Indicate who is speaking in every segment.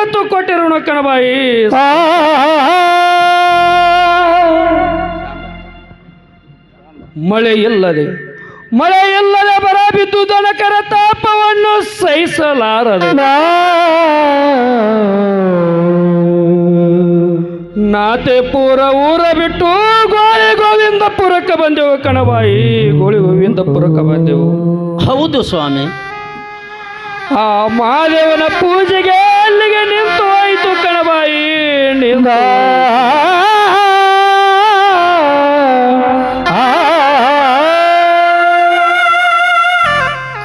Speaker 1: ಸಂಪತ್ತು ಋಣ ಕಣಬಾಯಿ ಮಳೆ ಇಲ್ಲದೆ ಮಳೆ ಇಲ್ಲದೆ ಬರ ಬಿದ್ದು ದನಕರ ತಾಪವನ್ನು ಸಹಿಸಲಾರದೆ. ನಾತೆಪುರ ಊರ ಬಿಟ್ಟು ಗೋಳಿ ಗೋವಿಂದಪುರಕ್ಕೆ ಬಂದೆವು ಕಣಬಾಯಿ ಗೋಳಿ ಗೋವಿಂದಪುರಕ್ಕೆ ಬಂದೆವು.
Speaker 2: ಹೌದು ಸ್ವಾಮಿ.
Speaker 1: ಆ ಮಹಾದೇವನ ಪೂಜೆಗೆ ಅಲ್ಲಿಗೆ ನಿಂತು ಹೋಯಿತು ಕಣಬಾಯಿ ನಿಂದ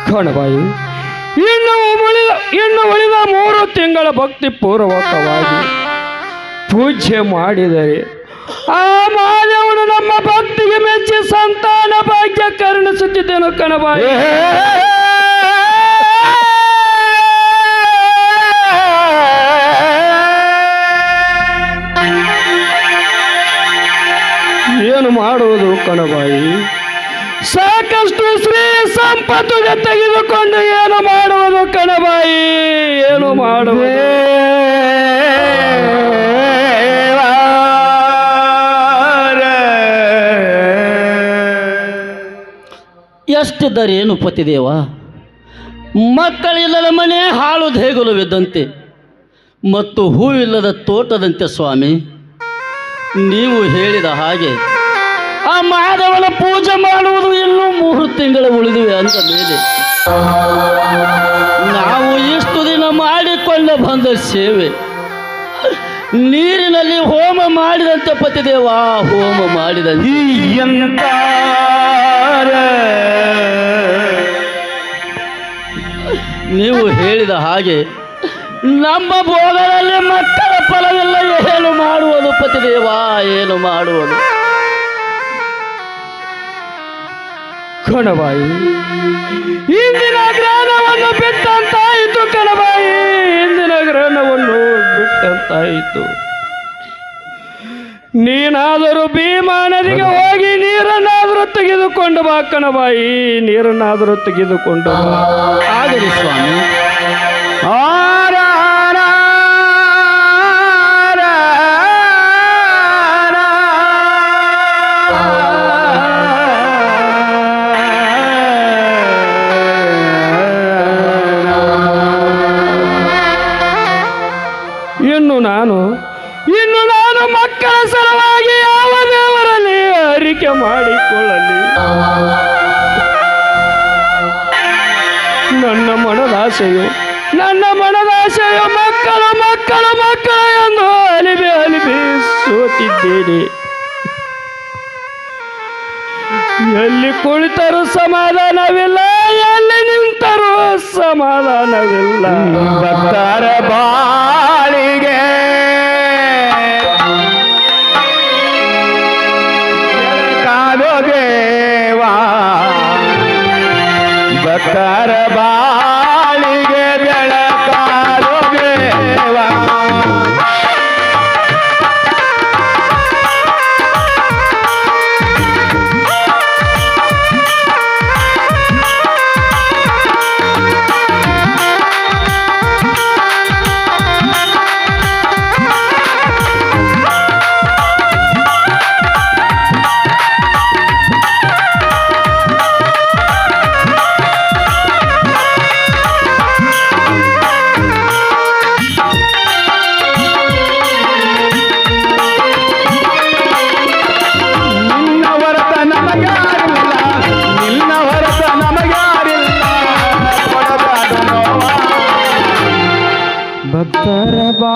Speaker 1: ಕಣಬಾಯಿ ಇನ್ನು ಉಳಿದ ಇನ್ನು ಉಳಿದ ಮೂರು ತಿಂಗಳ ಭಕ್ತಿ ಪೂರ್ವಕವಾಗಿ ಪೂಜೆ ಮಾಡಿದರೆ ಆ ಮಹಾದೇವನು ನಮ್ಮ ಭಕ್ತಿಗೆ ಮೆಚ್ಚಿ ಸಂತಾನ ಭಾಗ್ಯ ಕರುಣಿಸುತ್ತಿದ್ದೇನು ಕಣಬಾಯಿ ಏನು ಮಾಡುವುದು ಕಣಬಾಯಿ. ಸಾಕಷ್ಟು ಶ್ರೀ ಸಂಪತ್ತು ತೆಗೆದುಕೊಂಡು ಏನು ಮಾಡುವುದು ಕಣಬಾಯಿ? ಏನು ಮಾಡುವ
Speaker 2: ಎಷ್ಟಿದ್ದಾರೆ ಏನು ಪತಿದೇವ ಮಕ್ಕಳಿಲ್ಲದ ಮನೆ ಹಾಳು ದೇಗುಲವಿದ್ದಂತೆ ಮತ್ತು ಹೂವಿಲ್ಲದ ತೋಟದಂತೆ ಸ್ವಾಮಿ. ನೀವು ಹೇಳಿದ ಹಾಗೆ ಆ ಮಾಧವನ ಪೂಜೆ ಮಾಡುವುದು ಇನ್ನೂ ಮೂರು ತಿಂಗಳು ಉಳಿದಿವೆ ಅಂತ ಮೇಲೆ ನಾವು ಇಷ್ಟು ದಿನ ಮಾಡಿಕೊಂಡು ಬಂದ ಸೇವೆ. ನೀರಿನಲ್ಲಿ ಹೋಮ ಮಾಡಿದಂತೆ ಪತಿದೇವ ಹೋಮ ಮಾಡಿದ ನೀವು ಹೇಳಿದ ಹಾಗೆ ನಮ್ಮ ಭೋಗದಲ್ಲಿ ಮಕ್ಕಳ ಫಲವಿಲ್ಲ ಏನು ಮಾಡುವುದು ಪತಿದೇವ ಏನು ಮಾಡುವುದು?
Speaker 1: ಕಣಬಾಯಿ. ಇಂದಿನ ಗ್ರಹಣವನ್ನು ಬಿಟ್ಟಂತಾಯಿತು ಕಣಬಾಯಿ. ಇಂದಿನ ಗ್ರಹಣವನ್ನು ಬಿಟ್ಟಂತಾಯಿತು. ನೀನಾದರೂ ಭೀಮಾ ನದಿಗೆ ಹೋಗಿ ನೀರನ್ನಾದರೂ ತೆಗೆದುಕೊಂಡು ಬಾ ಕಣಬಾಯಿ. ನೀರನ್ನಾದರೂ ತೆಗೆದುಕೊಂಡು
Speaker 2: ಆಗಲಿ ಸ್ವಾಮಿ.
Speaker 1: ಮನದಾಸೆಯು ನನ್ನ ಮನದಾಶೆಯು ಮಕ್ಕಳು ಮಕ್ಕಳು ಮಕ್ಕಳು ಎಂದು ಅಲಿಬಿ ಅಲಿಬಿ ಸೋತಿದ್ದೇನೆ. ಎಲ್ಲಿ ಕುಳಿತರೂ ಸಮಾಧಾನವಿಲ್ಲ, ಎಲ್ಲಿ ನಿಂತರೂ ಸಮಾಧಾನವಿಲ್ಲ. ಭಕ್ತರ ಬಾಳಿಗೆ ಕಾದೋ ದೇವಾ ಭಕ್ತರ
Speaker 3: करबा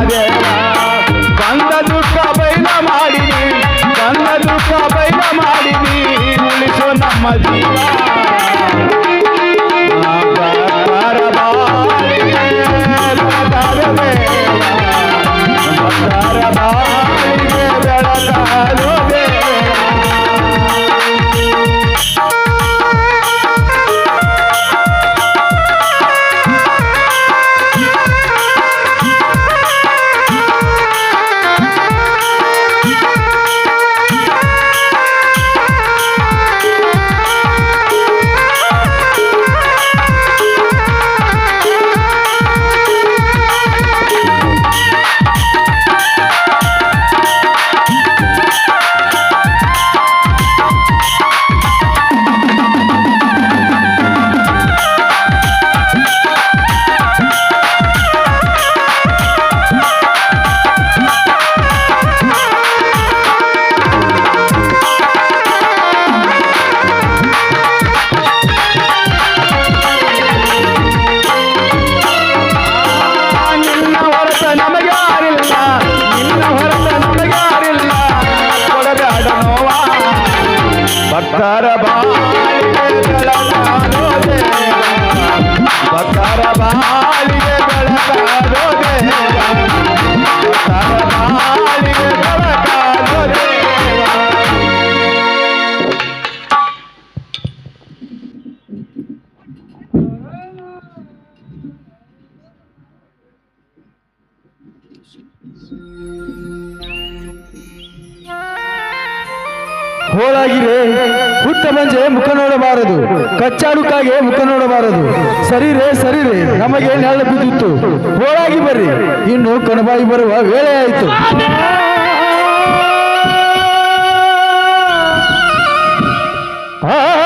Speaker 3: ஆக ನೋಡಬಾರದು. ಕಚ್ಚಾಡುಕಾಗೆ ಮುಖ ನೋಡಬಾರದು. ಸರಿರೇ ಸರಿರೇ ನಮಗೆ ನೆಲ ಬಿದ್ದಿತ್ತು? ಹೋಳಾಗಿ ಬರ್ರಿ. ಇನ್ನು ಕಣಬಾಯಿ ಬರುವ ವೇಳೆ ಆಯಿತು. ಆ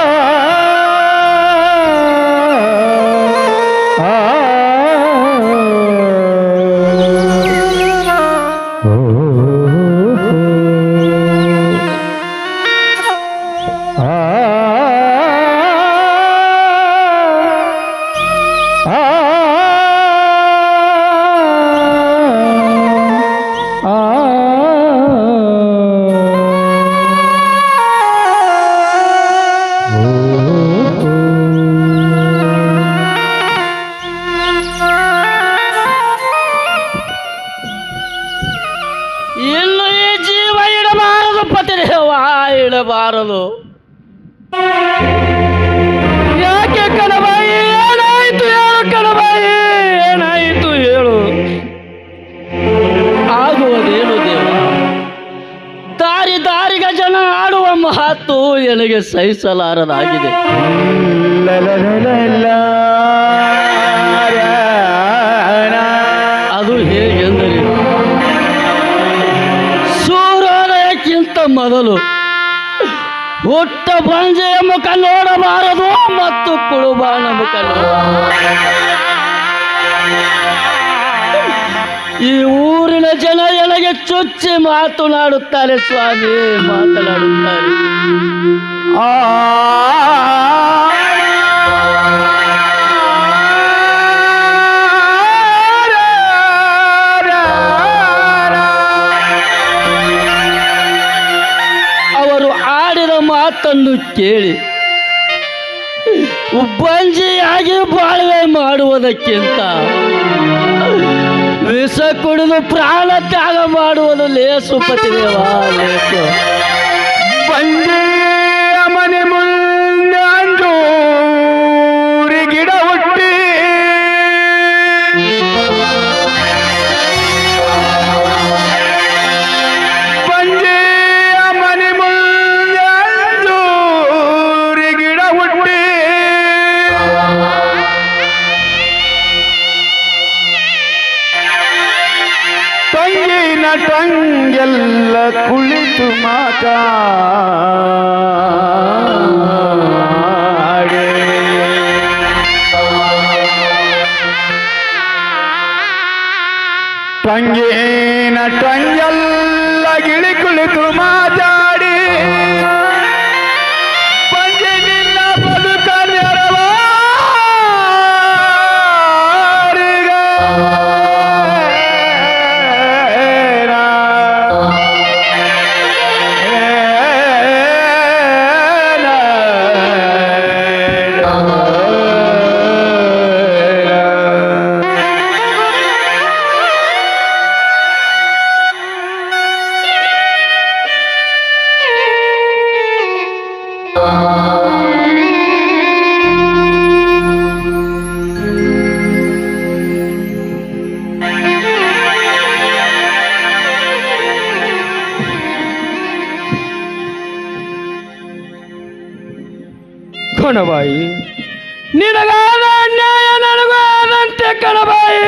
Speaker 2: ಜನ ಆಡುವ ಮಾತು ನನಗೆ ಸಹಿಸಲಾರದಾಗಿದೆ. ಅದು ಹೇಗೆಂದರೆ, ಸೂರ್ಯೋದಯಕ್ಕಿಂತ ಮೊದಲು ಹುಟ್ಟ ಬಂಜೆಯ ಮುಖ ನೋಡಬಾರದು ಮತ್ತು ಕುಳುಬಾಣ ಮುಖ ನೋಡಬಾರದು. ಈ ಊರಿನ ಜನ ಎಳಗೆ ಚುಚ್ಚಿ ಮಾತನಾಡುತ್ತಾರೆ ಸ್ವಾಮಿ, ಮಾತನಾಡುತ್ತಾರೆ. ಆ, ಅವರು ಆಡಿದ ಮಾತನ್ನು ಕೇಳಿ, ಉಬ್ಬಂಜಿಯಾಗಿ ಬಾಳ್ವೆ ಮಾಡುವುದಕ್ಕಿಂತ ವಿಷ ಕುಡಿದು ಪ್ರಾಣ ತ್ಯಾಗ ಮಾಡುವುದು ಲೇಸು ಪತಿದೇವ. ಲೇಸು
Speaker 3: ಕುಳಿತು ಮಾತಾಡೆ ತಂಗಿನ ಟಂಗೆಲ್ಲ
Speaker 1: ಕಣಬಾಯಿ ನಿನಗಾದ ಅನ್ಯಾಯ ನನಗೂ ಆದಂತೆ ಕಣಬಾಯಿ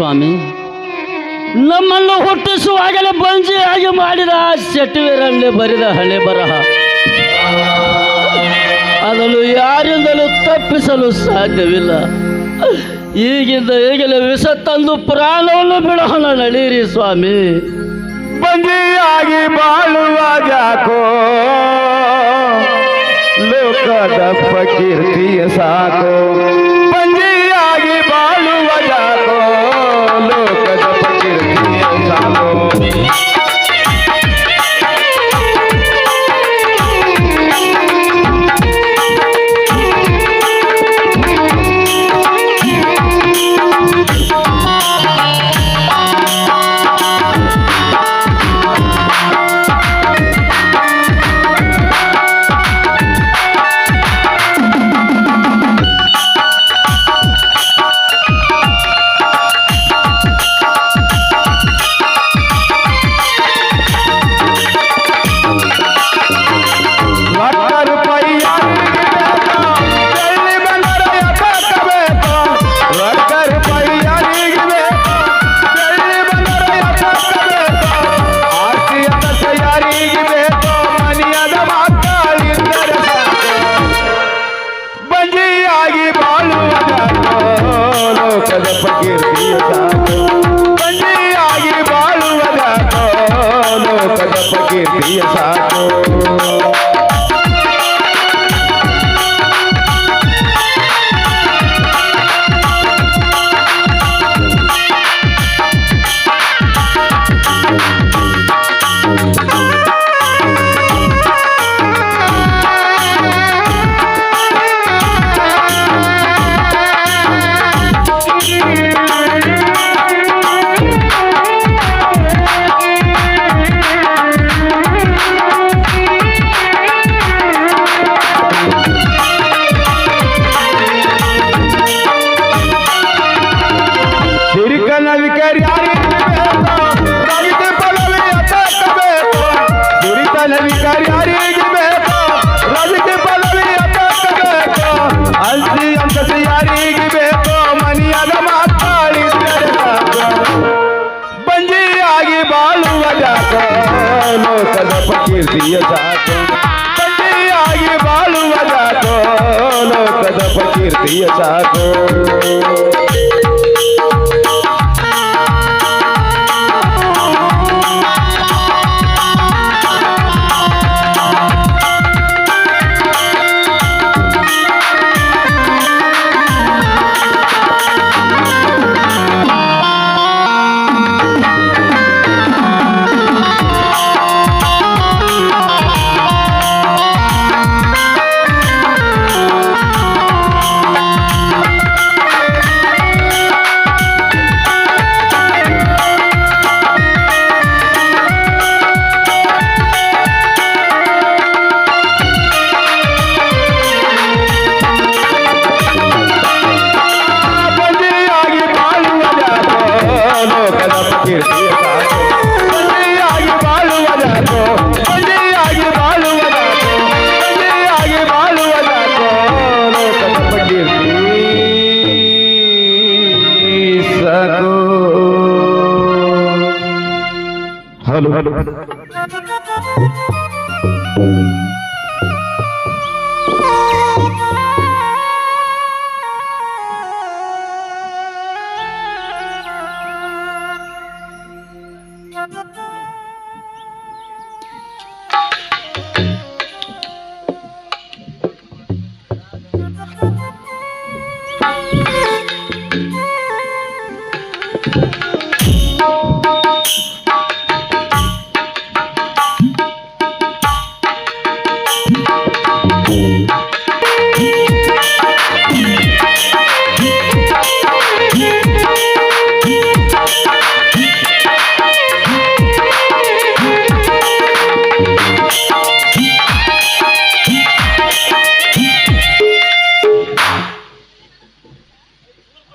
Speaker 2: ಸ್ವಾಮಿ. ನಮ್ಮನ್ನು ಹುಟ್ಟಿಸುವಾಗಲೇ ಬಂಜಿಯಾಗಿ ಮಾಡಿದ ಆ ಶೆಟ್ಟಿವೀರಲ್ಲೇ ಬರಿದ ಹಳೆ ಬರಹ. ಅದನ್ನು ಯಾರಿಂದಲೂ ತಪ್ಪಿಸಲು ಸಾಧ್ಯವಿಲ್ಲ. ಈಗಿಂದ ಈಗಲೇ ವಿಷ ತಂದು ಪ್ರಾಣವನ್ನು ಬಿಡೋಣ ನಡೀರಿ ಸ್ವಾಮಿ.
Speaker 3: ಬಂಜಿಯಾಗಿ ಬಾಳುವ ಜಾಕೋ ಲೋಕದ ಪಕೀರ್ತಿಯ ಸಾಕು? ಪ್ರಕೀರ್ತಿಯ ಸಾಕು ಬಂದಿಯಾಗಿ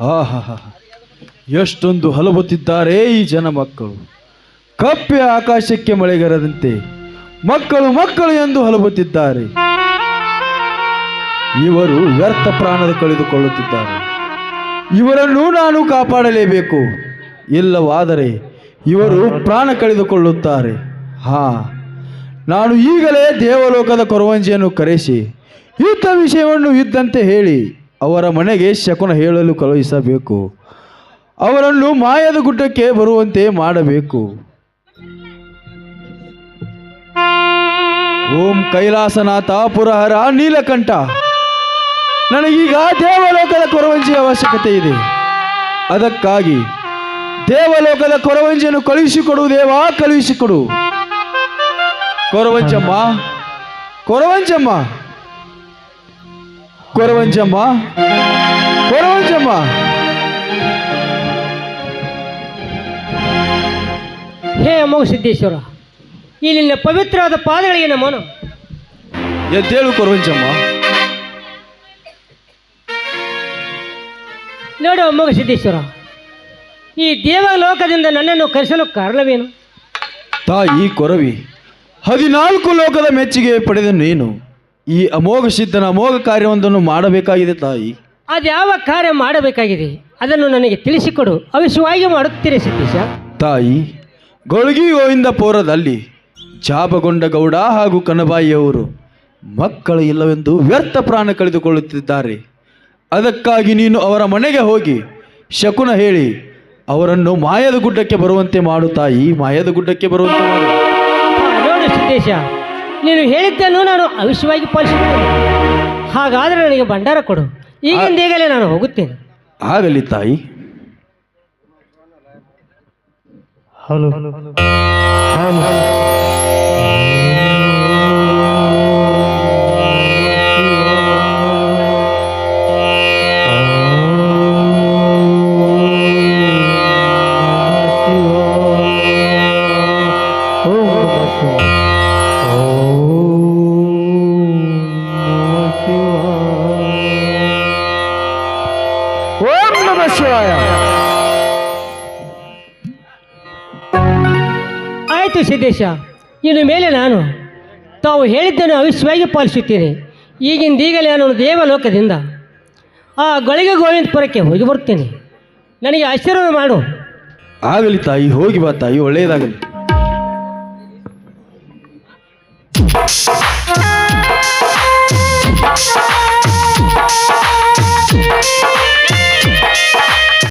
Speaker 4: ಆಹಾಹಾ ಎಷ್ಟೊಂದು ಹಲಬುತ್ತಿದ್ದಾರೆ ಈ ಜನ ಮಕ್ಕಳು. ಕಪ್ಪೆ ಆಕಾಶಕ್ಕೆ ಮಳೆಗರದಂತೆ ಮಕ್ಕಳು ಮಕ್ಕಳು ಎಂದು ಹಲಬುತ್ತಿದ್ದಾರೆ ಇವರು ವ್ಯರ್ಥ ಪ್ರಾಣದ ಕಳೆದುಕೊಳ್ಳುತ್ತಿದ್ದಾರೆ. ಇವರನ್ನು ನಾನು ಕಾಪಾಡಲೇಬೇಕು. ಇಲ್ಲವಾದರೆ ಇವರು ಪ್ರಾಣ ಕಳೆದುಕೊಳ್ಳುತ್ತಾರೆ. ಹಾ, ನಾನು ಈಗಲೇ ದೇವಲೋಕದ ಕೊರವಂಜಿಯನ್ನು ಕರೆಸಿ ಯುದ್ಧ ವಿಷಯವನ್ನು ಇದ್ದಂತೆ ಹೇಳಿ. ಅವರ ಮನೆಗೆ ಶಕುನ ಹೇಳಲು ಕಳುಹಿಸಬೇಕು. ಅವರನ್ನು ಮಾಯದ ಗುಡ್ಡಕ್ಕೆ ಬರುವಂತೆ ಮಾಡಬೇಕು. ಓಂ ಕೈಲಾಸನಾಥ ಪುರಹರ ನೀಲಕಂಠ. ನನಗೀಗ ದೇವಲೋಕದ ಕೊರವಂಜಿಯ ಅವಶ್ಯಕತೆ ಇದೆ. ಅದಕ್ಕಾಗಿ ದೇವಲೋಕದ ಕೊರವಂಜಿಯನ್ನು ಕಳುಹಿಸಿಕೊಡು ದೇವಾ, ಕಳುಹಿಸಿಕೊಡು. ಕೊರವಂಜಮ್ಮ ಕೊರವಂಜಮ್ಮ. ಕೊರವಂಜಮ್ಮ. ಕೊರವಂಜಮ್ಮ.
Speaker 5: ಹೇ ಅಮ್ಮ ಸಿದ್ದೇಶ್ವರ ನಿನ್ನ ಪವಿತ್ರವಾದ ಪಾದಗಳಿಗೆ ನಮನ
Speaker 4: ಎದ್ದೇಳು ಕೊರವಂಜಮ್ಮ.
Speaker 5: ನೋಡು ಅಮೋಘ ಸಿದ್ದೇಶ್ವರ ಈ ದೇವಲೋಕದಿಂದ ನನ್ನನ್ನು ಕರೆಸಲು ಕಾರಣವೇನು?
Speaker 4: ತಾಯಿ ಕೊರವಿ ಹದಿನಾಲ್ಕು ಲೋಕದ ಮೆಚ್ಚುಗೆ ಪಡೆದ ನೀನು ಈ ಅಮೋಘ ಸಿದ್ಧನ ಅಮೋಘ ಕಾರ್ಯವೊಂದನ್ನು ಮಾಡಬೇಕಾಗಿದೆ ತಾಯಿ.
Speaker 5: ಅದ್ಯಾವ ಕಾರ್ಯ ಮಾಡಬೇಕಾಗಿದೆ ಅದನ್ನು ನನಗೆ ತಿಳಿಸಿಕೊಡು. ಅವಶ್ಯವಾಗಿ ಮಾಡುತ್ತೀರಿ ಸತೀಶ
Speaker 4: ತಾಯಿ ಗೊಳಗಿ ಗೋವಿಂದಪುರದಲ್ಲಿ ಜಾಬಗೊಂಡ ಗೌಡ ಹಾಗೂ ಕನಬಾಯಿಯವರು ಮಕ್ಕಳು ಇಲ್ಲವೆಂದು ವ್ಯರ್ಥ ಪ್ರಾಣ ಕಳೆದುಕೊಳ್ಳುತ್ತಿದ್ದಾರೆ. ಅದಕ್ಕಾಗಿ ನೀನು ಅವರ ಮನೆಗೆ ಹೋಗಿ ಶಕುನ ಹೇಳಿ ಅವರನ್ನು ಮಾಯದ ಗುಡ್ಡಕ್ಕೆ ಬರುವಂತೆ ಮಾಡು ತಾಯಿ ಮಾಯದ ಗುಡ್ಡಕ್ಕೆ ಬರುವಂತೆ ಮಾಡು.
Speaker 5: ನೋಡು ಸಿದ್ದೇಶ ನೀನು ಹೇಳಿದ್ದನ್ನು ನಾನು ಅವಶ್ಯವಾಗಿ ಪಾಲಿಸುತ್ತೇನೆ ಹಾಗಾದರೆ ನನಗೆ ಭಂಡಾರ ಕೊಡು. ಈಗಿಂದ ಈಗಲೇ ನಾನು ಹೋಗುತ್ತೇನೆ.
Speaker 3: ಆಗಲಿ ತಾಯಿ.
Speaker 4: ಓಂ
Speaker 5: ಸಿದ್ದೇಶ ಇನ್ನು ಮೇಲೆ ನಾನು ತಾವು ಹೇಳಿದ್ದನ್ನು ಅವಶ್ಯವಾಗಿ ಪಾಲಿಸುತ್ತೇನೆ ಈಗಿಂದೀಗಲೇ ನಾನು ದೇವಲೋಕದಿಂದ ಆ ಗೊಳಿಗೆ ಗೋವಿಂದಪುರಕ್ಕೆ ಹೋಗಿ ಬರ್ತೇನೆ ನನಗೆ ಆಶೀರ್ವಾದ ಮಾಡು.
Speaker 3: ಆಗಲಿ ತಾಯಿ, ಹೋಗಿ ಬಾ ತಾಯಿ, ಒಳ್ಳೆಯದಾಗಲಿ.